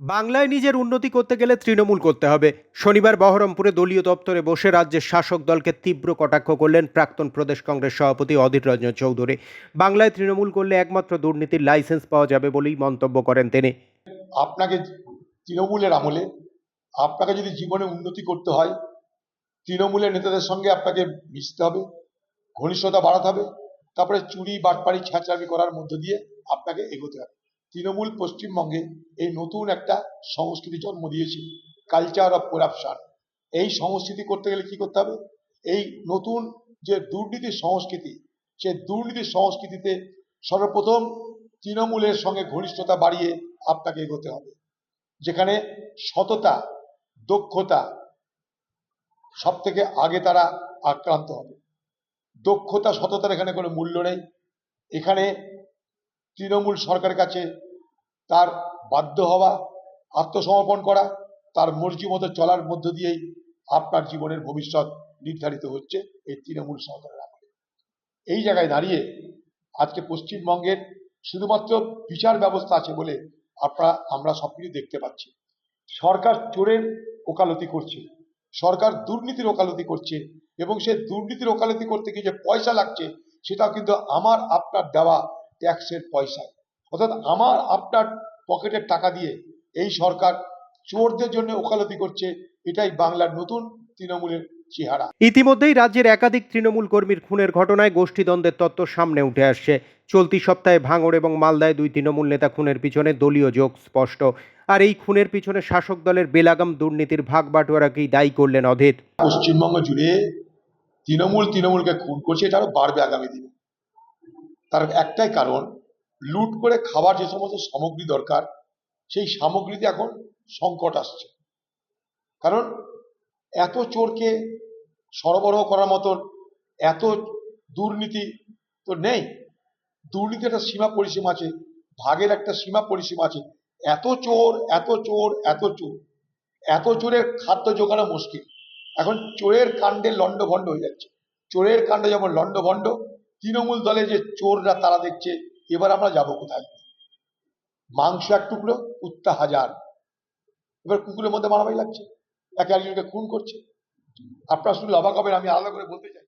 বাংলায় নিজের উন্নতি করতে গেলে তৃণমূল করতে হবে। শনিবার বহরমপুরে দলীয় দপ্তরে বসে রাজ্যের শাসক দলকে তীব্র কটাক্ষ করলেন প্রাক্তন প্রদেশ কংগ্রেস সভাপতি অধীর রঞ্জন চৌধুরী। বাংলায় তৃণমূল করলে একমাত্র দুর্নীতির লাইসেন্স পাওয়া যাবে বলেই মন্তব্য করেন তিনি। আপনাকে তৃণমূলের আমলে, আপনাকে যদি জীবনে উন্নতি করতে হয়, তৃণমূলের নেতাদের সঙ্গে আপনাকে মিশতে হবে, ঘনিষ্ঠতা বাড়াতে হবে, তারপরে চুরি বাটপাড়ি ছ্যাঁচড়ামি করার মধ্য দিয়ে আপনাকে এগোতে হবে। তৃণমূল পশ্চিমবঙ্গে এই নতুন একটা সংস্কৃতি জন্ম দিয়েছে কালচার অফ করাপশন এই সংস্কৃতি করতে গেলে কি করতে হবে? এই নতুন যে দুর্নীতির সংস্কৃতি সে দুর্নীতির সংস্কৃতিতে সর্বপ্রথম তৃণমূলের সঙ্গে ঘনিষ্ঠতা বাড়িয়ে আপনাকে এগোতে হবে। যেখানে সততা, দক্ষতা সব থেকে আগে তারা আক্রান্ত হবে। দক্ষতা, সততার এখানে কোনো মূল্য নেই। এখানে তৃণমূল সরকারের কাছে তার বাধ্য হওয়া, আত্মসমর্পণ করা, তার মর্জি মতো চলার মধ্য দিয়েই আপনার জীবনের ভবিষ্যৎ নির্ধারিত হচ্ছে এই তৃণমূল সরকারের আমলে। এই জায়গায় দাঁড়িয়ে আজকে পশ্চিমবঙ্গের শুধুমাত্র বিচার ব্যবস্থা আছে বলে আপনারা, আমরা সব কিছু দেখতে পাচ্ছি। সরকার চোরের ওকালতি করছে, সরকার দুর্নীতির ওকালতি করছে এবং সে দুর্নীতির ওকালতি করতে গিয়ে যে পয়সা লাগছে, সেটাও কিন্তু আমার, আপনার দেওয়া ট্যাক্সের পয়সা অর্থাৎ আমার আপনার পকেটের টাকা দিয়ে এই সরকার চোরদের জন্য ওকালতি করছে এটাই বাংলার নতুন তৃণমূলের চেহারা। ইতিমধ্যেই রাজ্যের একাধিক তৃণমূল কর্মীর খুনের ঘটনায় গোষ্ঠীদ্বন্দ্বের তত্ত্ব সামনে উঠে আসছে। চলতি সপ্তাহে ভাঙড় এবং মালদায় দুই তৃণমূল নেতা খুনের পিছনে দলীয় যোগ স্পষ্ট। আর এই খুনের পিছনে শাসক দলের বেলাগাম দুর্নীতির ভাগ বাটোয়ারাকেই দায়ী করলেন অধীর। পশ্চিমবঙ্গ জুড়ে তৃণমূল তৃণমূলকে খুন করছে এটা আরও বাড়বে আগামী দিনে। তার একটাই কারণ লুট করে খাবার যে সমস্ত সামগ্রী দরকার, সেই সামগ্রীতে এখন সংকট আসছে। কারণ এত চোরকে সরবরাহ করার মতন এত দুর্নীতি তো নেই। দুর্নীতি একটা সীমা পরিসীমা আছে, ভাগের একটা সীমা পরিসীমা আছে। এত চোর এত চোর এত চোর। এত চোরের খাদ্য জোগানো মুশকিল। এখন চোরের কাণ্ডে লণ্ডভণ্ড হয়ে যাচ্ছে। চোরের কাণ্ডে যেমন লণ্ডভণ্ড, তৃণমূল দলে যে চোররা তারা দেখছে এবার আমরা যাব কোথায়? মাংস এক টুকরো, উত্তা হাজার। এবার কুকুরের মধ্যে মারামারি লাগছে। একে একজনকে খুন করছে। আপনার শুধু লাভা আমি আলাদা করে বলতে চাই।